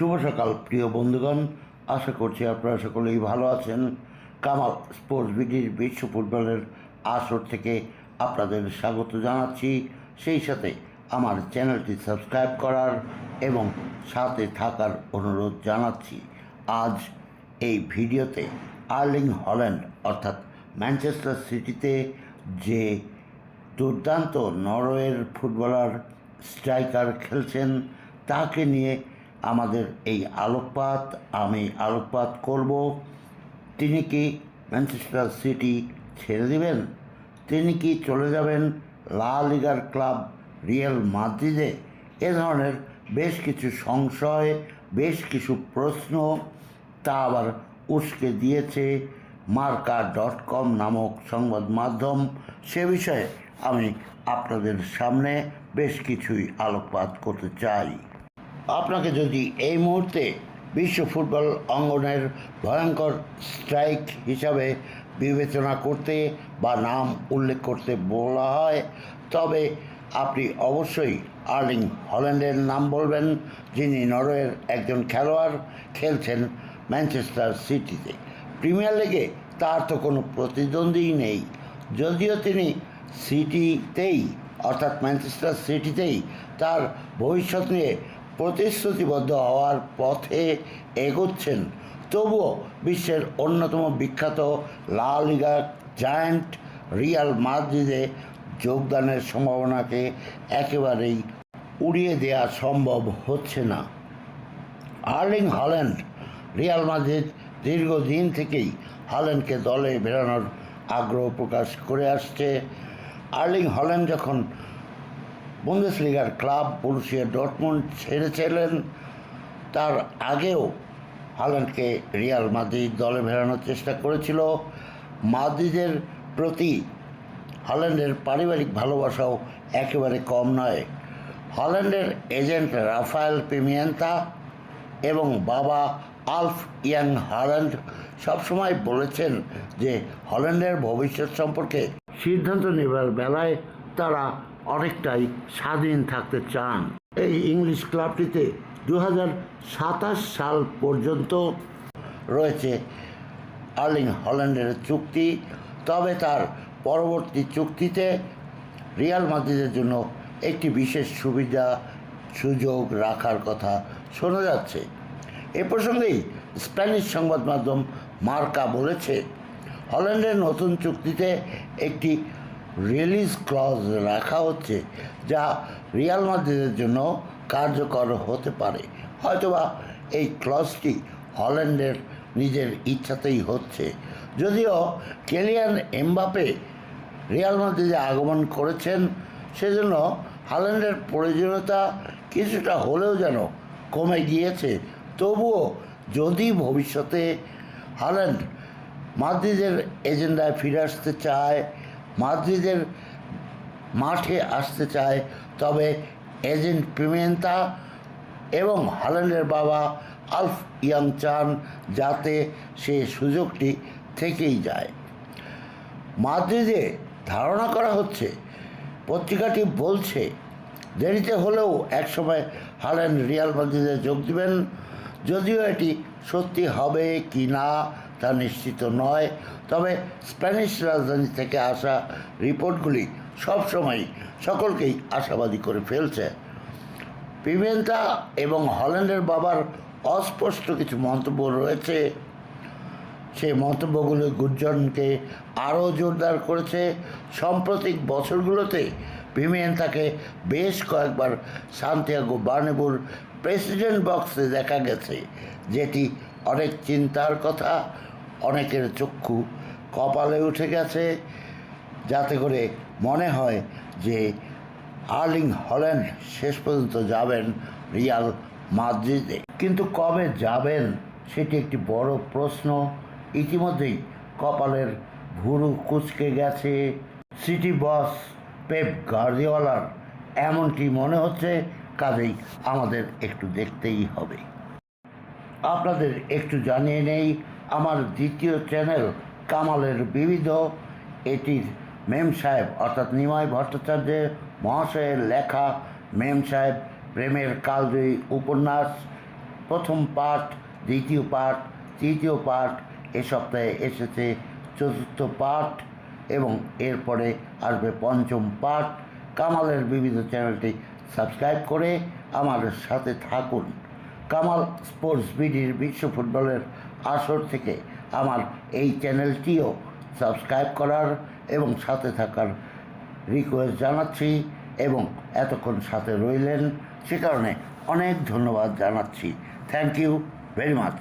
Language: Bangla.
শুভ সকাল, প্রিয় বন্ধুগণ। আশা করছি আপনারা সকলেই ভালো আছেন। কামাল স্পোর্টস বিডির বিশ্ব ফুটবলের আসর থেকে আপনাদের স্বাগত জানাচ্ছি। সেই সাথে আমার চ্যানেলটি সাবস্ক্রাইব করার এবং সাথে থাকার অনুরোধ জানাচ্ছি। আজ এই ভিডিওতে আর্লিং হল্যান্ড অর্থাৎ ম্যানচেস্টার সিটিতে যে দুর্দান্ত নরওয়ের ফুটবলার স্ট্রাইকার খেলছেন, তাকে নিয়ে আমাদের এই আলোকপাত, আমি আলোকপাত করব। তিনি কি ম্যানচেস্টার সিটি ছেড়ে দেবেন? তিনি কি চলে যাবেন লা লিগার ক্লাব রিয়াল মাদ্রিদে? এ ধরনের বেশ কিছু সংশয়, বেশ কিছু প্রশ্ন তা আবার উস্কে দিয়েছে মার্কা ডট কম নামক সংবাদ মাধ্যম। সে বিষয়ে আমি আপনাদের সামনে বেশ কিছুই আলোকপাত করতে চাই। আপনাকে যদি এই মুহূর্তে বিশ্ব ফুটবল অঙ্গনের ভয়ঙ্কর স্ট্রাইক হিসাবে বিবেচনা করতে বা নাম উল্লেখ করতে বলা হয়, তবে আপনি অবশ্যই আর্লিং হল্যান্ডের নাম বলবেন, যিনি নরওয়ের একজন খেলোয়াড় খেলছেন ম্যানচেস্টার সিটিতে। প্রিমিয়ার লিগে তার তো কোনো প্রতিদ্বন্দ্বী নেই। যদিও তিনি সিটিতেই, অর্থাৎ ম্যানচেস্টার সিটিতেই তার ভবিষ্যৎ নিয়ে প্রতিশ্রুতিবদ্ধ হওয়ার পথে এগোচ্ছেন। তবুও বিশ্বের অন্যতম বিখ্যাত লা লিগা জায়ান্ট রিয়াল মাদ্রিদে যোগদানের সম্ভাবনাকে একেবারেই উড়িয়ে দেওয়া সম্ভব হচ্ছে না। আর্লিং হল্যান্ড, রিয়াল মাদ্রিদ দীর্ঘদিন থেকেই হল্যান্ডকে দলে বেরানোর আগ্রহ প্রকাশ করে আসছে। আর্লিং হল্যান্ড যখন বুন্দেসলিগার ক্লাব পুরুষিয়া ডটমুন্ড ছেড়েছিলেন। তার আগেও হল্যান্ডকে রিয়াল মাদ্রিদ দলে ভেড়ানোর চেষ্টা করেছিল। মাদ্রিদের প্রতি হল্যান্ডের পারিবারিক ভালোবাসাও একেবারে কম নয়। হল্যান্ডের এজেন্ট রাফায়েল পেমিয়ান্তা এবং বাবা আলফ ইয়াং হল্যান্ড সবসময় বলেছেন যে হল্যান্ডের ভবিষ্যৎ সম্পর্কে সিদ্ধান্ত নেবার বেলায় তারা অনেকটাই স্বাধীন থাকতে চান। এই ইংলিশ ক্লাবটিতে দু হাজার সাতাশ সাল পর্যন্ত রয়েছে আর্লিং হল্যান্ডের চুক্তি, তবে তার পরবর্তী চুক্তিতে রিয়াল মাদ্রিদের জন্য একটি বিশেষ সুবিধা, সুযোগ রাখার কথা শোনা যাচ্ছে। এ প্রসঙ্গেই স্প্যানিশ সংবাদ মাধ্যম মার্কা বলেছে, হল্যান্ডের নতুন চুক্তিতে একটি রিলিজ ক্লজ রাখা হচ্ছে যা রিয়াল মাদ্রিদের জন্য কার্যকর হতে পারে। হয়তোবা এই ক্লজটি হল্যান্ডের নিজের ইচ্ছাতেই হচ্ছে। যদিও কেলিয়ান এমবাপে রিয়াল মাদ্রিদে আগমন করেছেন, সেজন্য হল্যান্ডের প্রয়োজনীয়তা কিছুটা হলেও যেন কমে গিয়েছে। তবুও যদি ভবিষ্যতে হল্যান্ড মাদ্রিদের এজেন্ডায় ফিরে আসতে চায় মাদ্রিদের মাঠে আসতে চায়। তবে এজেন্ট প্রিমিয়েন্তা এবং হল্যান্ডের বাবা আলফ ইয়াং চান যাতে সে সুযোগটি থেকেই যায়। মাদ্রিদে ধারণা করা হচ্ছে, পত্রিকাটি বলছে, দেরিতে হলেও একসময় হালেন রিয়াল মাদ্রিদে যোগ দিবেন, যদিও এটি সত্যি হবে কি না তা নিশ্চিত নয়। তবে স্প্যানিশ রাজধানী থেকে আসা রিপোর্টগুলি সবসময় সকলকেই আশাবাদী করে ফেলছে। পিমেন্টা এবং হল্যান্ডের বাবার অস্পষ্ট কিছু মন্তব্য রয়েছে। সেই মন্তব্যগুলো গুজ্জনকে আরও জোরদার করেছে। সাম্প্রতিক বছরগুলোতে ভিমিয়ান তাকে বেশ কয়েকবার সান্তিয়াগো বার্নেবুর প্রেসিডেন্ট বক্সে দেখা গেছে, যেটি অনেক চিন্তার কথা, অনেকের চক্ষু কপালে উঠে গেছে, যাতে করে মনে হয় যে আর্লিং হল্যান্ড শেষ পর্যন্ত যাবেন রিয়াল মাদ্রিদে। কিন্তু কবে যাবেন, সেটি একটি বড় প্রশ্ন। ইতিমধ্যেই কপালের ভুরু কুচকে গেছে। সিটি বস, পেপ গার্দিওয়ালার, এমনটি মনে হচ্ছে কাজেই আমাদের একটু দেখতেই হবে। আপনাদের একটু জানিয়ে নেই, আমার দ্বিতীয় চ্যানেল কামালের বিবিধ, এটির মেম সাহেব অর্থাৎ নিমাই ভট্টাচার্যের মহাশয়ের লেখা মেম সাহেব প্রেমের কালজয়ী উপন্যাস, প্রথম পাঠ, দ্বিতীয় পাঠ, তৃতীয় পার্ট এ সপ্তাহে এসেছে চতুর্থ পার্ট এবং এরপরে আসবে পঞ্চম পার্ট কামালের বিবিধ চ্যানেলটি সাবস্ক্রাইব করে আমার সাথে থাকুন। কামাল স্পোর্টস বিডির বিশ্ব ফুটবলের আসর থেকে আমার এই চ্যানেলটিও সাবস্ক্রাইব করার এবং সাথে থাকার রিকোয়েস্ট জানাচ্ছি এবং এতক্ষণ সাথে রইলেন, সে কারণে অনেক ধন্যবাদ জানাচ্ছি। Thank you very much.